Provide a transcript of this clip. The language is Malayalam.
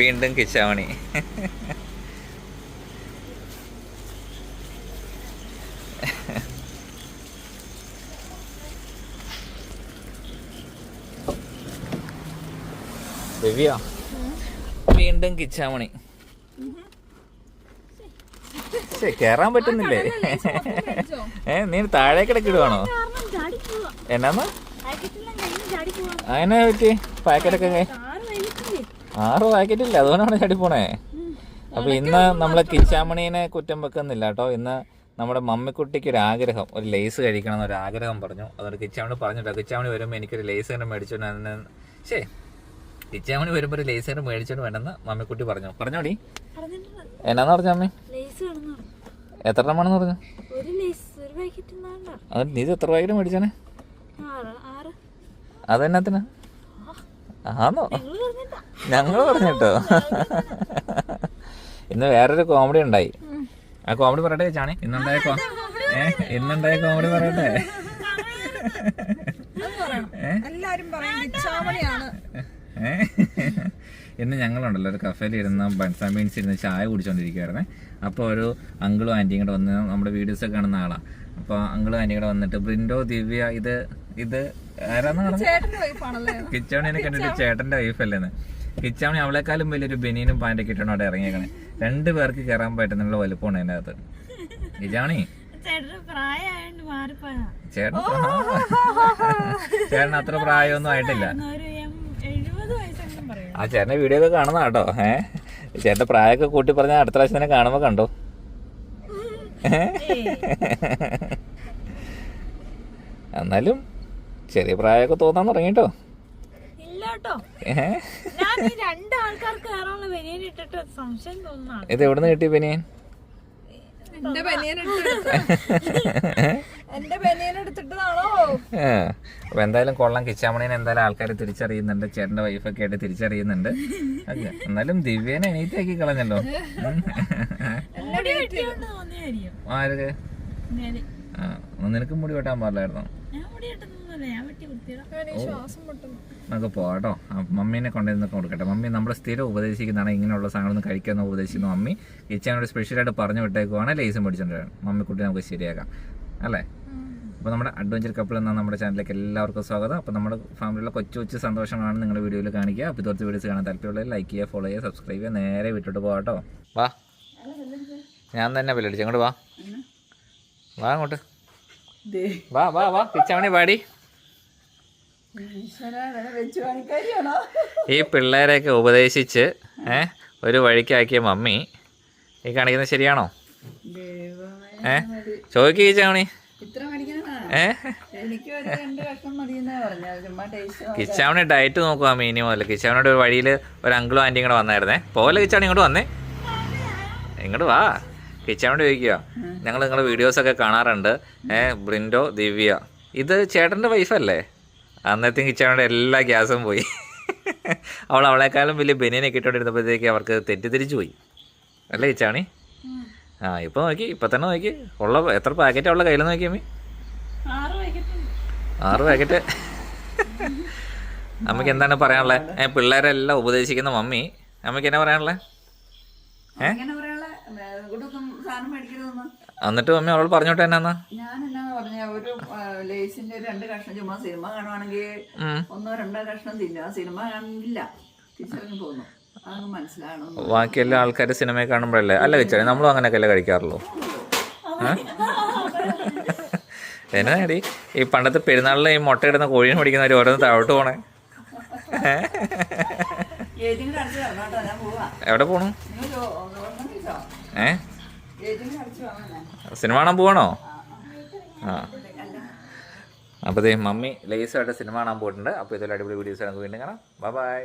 വീണ്ടും കിച്ചാവണി ദിവ്യ വീണ്ടും കിച്ചാമണി ശ്ശെ, കേറാൻ പറ്റുന്നില്ലേ? ഏ നീ താഴെ കിടക്കിടുവാണോ എന്നാന്ന്? അതിനെ പറ്റി? പാക്കറ്റൊക്കെ ആറ് പാക്കറ്റ് ഇല്ല? അതുകൊണ്ടാണ് ചാടി പോണേ. അപ്പൊ ഇന്ന് നമ്മളെ കിച്ചാമണീനെ കുറ്റം വെക്കുന്നില്ല കേട്ടോ. ഇന്ന് നമ്മുടെ മമ്മിക്കുട്ടിക്ക് ഒരു ആഗ്രഹം ഒരു ലേസ് കഴിക്കണം എന്നൊരു ആഗ്രഹം പറഞ്ഞു. അതുകൊണ്ട് കിച്ചാമണി പറഞ്ഞിട്ടോ കിച്ചാമണി വരുമ്പോൾ എനിക്കൊരു ലേസ് തന്നെ മേടിച്ചോണ്ട് എന്നെ. ശേ കിച്ചാമണി വരുമ്പോൾ ഒരു ലേസ് തന്നെ മേടിച്ചോണ്ട് വേണമെന്ന് മമ്മിക്കുട്ടി പറഞ്ഞു. പറഞ്ഞോടി എന്നാന്ന് പറഞ്ഞു അമ്മേ എത്ര എണ്ണമാണെന്ന് പറഞ്ഞു? അത് നീ എത്ര പാക്കറ്റ് ആറ് അതെന്നാത്തിനാ? ആണോ ഞങ്ങൾ പറഞ്ഞിട്ടോ. ഇന്ന് വേറൊരു കോമഡി ഉണ്ടായി. ആ കോമഡി പറയട്ടെ ചാണി? ഇന്നുണ്ടായ ഇന്നുണ്ടായ കോമഡി പറയട്ടെ? ഇന്ന് ഞങ്ങളുണ്ടല്ലോ ഒരു കഫേയിൽ ഇരുന്ന് ബൺസാ മീൻസ് ഇരുന്ന് ചായ കുടിച്ചോണ്ടിരിക്കുവായിരുന്നേ. അപ്പോൾ ഒരു അങ്കിളും ആന്റിയും കൂടെ വന്ന് നമ്മുടെ വീഡിയോസ് ഒക്കെ കാണുന്ന ആളാണ് അപ്പോൾ അങ്കിളും ആന്റിയും കൂടെ വന്നിട്ട് ബ്രിൻഡോ ദിവ്യ ഇത് ഇത് ആരാന്ന് പറഞ്ഞു? കിച്ചോണിനെ കണ്ടിട്ട് ചേട്ടന്റെ വൈഫ് വൈഫല്ലേന്ന് കിച്ചാമണി അവളെക്കാളും വലിയൊരു ബനിയനും പാന്റൊക്കെ ഇട്ടാണ് അവിടെ ഇറങ്ങിയേക്കണേ. രണ്ടു പേർക്ക് കയറാൻ പറ്റുന്നുള്ള വലുപ്പമാണ് അതിന്റെ അകത്ത് കിച്ചാമണി ചേട്ടൻ ചേട്ടൻ അത്ര പ്രായമൊന്നും ആയിട്ടില്ല. ആ ചേട്ടന്റെ വീഡിയോ ഒക്കെ കാണുന്ന കേട്ടോ. ഏ? ചേട്ടന്റെ പ്രായമൊക്കെ കൂട്ടി പറഞ്ഞ അടുത്ത പ്രാവശ്യം തന്നെ കാണുമ്പോൾ കണ്ടോ? എന്നാലും ചെറിയ പ്രായമൊക്കെ തോന്നാൻ തുടങ്ങിട്ടോ. ഇല്ല കേട്ടോ. ഏ ഞാൻ ഈ രണ്ട് ആൾക്കാർക്ക് കയറാനുള്ള ബനിയൻ ഇട്ടിട്ട് സംശയം തോന്നുന്നതാണ്. ഇത് എവിടുന്ന് കിട്ടി ബനിയൻ? എന്റെ ബനിയൻ ബനിയൻ. അപ്പൊ എന്തായാലും കൊള്ളാം. കിച്ചാമണീനെ എന്തായാലും ആൾക്കാർ തിരിച്ചറിയുന്നുണ്ട്. ചേട്ടന്റെ വൈഫൊക്കെ ആയിട്ട് തിരിച്ചറിയുന്നുണ്ട്. അത് എന്നാലും ദിവ്യനെ എണീറ്റാക്കി കളഞ്ഞല്ലോ. ആര്? ആരൊക്കെ നിനക്ക് മുടി വെട്ടാൻ പാടില്ലായിരുന്നോ? ഞാൻ മുടി വെട്ടുന്നൊന്നുമല്ല ഞാൻ വെട്ടി വൃത്തിയിടാം എനിക്ക് ശ്വാസം മുട്ടുന്നു നമുക്ക് പോകട്ടോ മമ്മീനെ കൊണ്ടുവന്നൊക്കെ കൊടുക്കട്ടെ. മമ്മി നമ്മളെ സ്ഥിരം ഉപദേശിക്കുന്നതാണ്. ഇങ്ങനെയുള്ള സാധനങ്ങളൊന്നും കഴിക്കാമെന്ന് ഉപദേശിക്കുന്നു മമ്മി. കിച്ചനോട് സ്പെഷ്യലായിട്ട് പറഞ്ഞു വിട്ടേക്കുവാണ്. ലേസും മമ്മി മമ്മിക്കുട്ടി നമുക്ക് ശരിയാക്കാം. അല്ലേ? അപ്പോൾ നമ്മുടെ അഡ്വഞ്ചർ കപ്പിൾ എന്ന നമ്മുടെ ചാനലിലേക്ക് എല്ലാവർക്കും സ്വാഗതം. അപ്പോൾ നമ്മുടെ ഫാമിലിയിലെ കൊച്ചു കൊച്ചു സന്തോഷങ്ങളാണ് നിങ്ങളുടെ വീഡിയോയിൽ കാണിക്കുക. അപ്പോൾ ഇതുപോലത്തെ വീഡിയോസ് കാണാൻ താല്പര്യമുള്ളവർ ലൈക്ക് ചെയ്യുക ഫോളോ ചെയ്യുക സബ്സ്ക്രൈബ് ചെയ്യുക. നേരെ വിട്ടിട്ട് പോകാട്ടോ വാ. ഞാൻ തന്നെ ബെല്ലടിച്ചു അങ്ങോട്ട് വാ. വാ അങ്ങോട്ട്. വാ വാ വാ കിച്ചാമണി പാടി. ഈ പിള്ളേരെയൊക്കെ ഉപദേശിച്ച് ഏ ഒരു വഴിക്കാക്കിയ മമ്മി ഈ കാണിക്കുന്നത് ശരിയാണോ? ഏ ചോദിക്കുക ടേസ്റ്റ് കിച്ചാമണി ഡയറ്റ് നോക്കുക മീനി മുതൽ കിച്ചാമണിയുടെ ഒരു വഴിയിൽ ഒരു അങ്കിളും ആന്റിയും കൂടെ വന്നായിരുന്നേ. പോലെ കിച്ചാവണി ഇങ്ങോട്ട് വന്നേ. ഇങ്ങോട്ട് വാ. കിച്ചാമണി ചോദിക്കുക ഞങ്ങൾ നിങ്ങളുടെ വീഡിയോസൊക്കെ കാണാറുണ്ട്. ഏഹ് ബ്രിൻഡോ ദിവ്യ? ഇത് ചേട്ടന്റെ വൈഫല്ലേ അന്നത്തെ കിച്ചാമണിയുടെ എല്ലാ ഗ്യാസും പോയി. അവൾ അവളെക്കാളും വലിയ ബനിയനൊക്കെ ഇട്ടുകൊണ്ടിരുന്നപ്പോഴത്തേക്ക് അവർക്ക് തെറ്റിദ്ധരിച്ചു പോയി. അല്ലേ കിച്ചാണി? ആ ഇപ്പോൾ നോക്കി ഇപ്പം തന്നെ നോക്കി. ഉള്ള എത്ര പാക്കറ്റ് അവളുടെ കയ്യിൽ നോക്കി അമ്മി? ആറ് പാക്കറ്റ് അമ്മയ്ക്ക് എന്താണ് പറയാനുള്ളത്? ഏഹ് പിള്ളേരെല്ലാം ഉപദേശിക്കുന്ന മമ്മി. അമ്മയ്ക്ക് എന്നാ പറയാനുള്ളത്? ഏ? എന്നിട്ട് അമ്മ അവളോട് പറഞ്ഞോട്ടെ എന്നാന്ന് ഞാൻ എന്നാ പറഞ്ഞ ഒരു ലേസിന്റെ രണ്ട് കഷ്ണം ചുമ്മാ സിനിമ കാണുവാണെങ്കിൽ ഒന്നോ രണ്ടോ കഷ്ണം തിന്നുക സിനിമ കാണില്ല തിരിച്ചറിഞ്ഞു പോകുന്നു അതൊന്ന് മനസ്സിലാകണം ബാക്കി എല്ലാ ആൾക്കാർ സിനിമയിൽ കാണുമ്പോഴല്ലേ? അല്ല വെച്ചാൽ നമ്മളും അങ്ങനെയൊക്കെ അല്ലേ കഴിക്കാറുള്ളൂ എന്നാടി ഈ പണ്ടത്തെ പെരുന്നാളിൽ ഈ മുട്ട ഇടുന്ന കോഴീനെ പിടിക്കുന്നവർ ഓരോന്ന് താഴോട്ട് പോണേ. എവിടെ പോണു? ഏ? സിനിമ കാണാൻ പോവാണോ? ആ അപ്പോൾ ദേ മമ്മി ലേസായിട്ട് സിനിമ കാണാൻ പോയിട്ടുണ്ട്. അപ്പോൾ ഇതുപോലെ അടിപൊളി വീഡിയോസ് നമുക്ക് വീണ്ടും കാണാം. Bye bye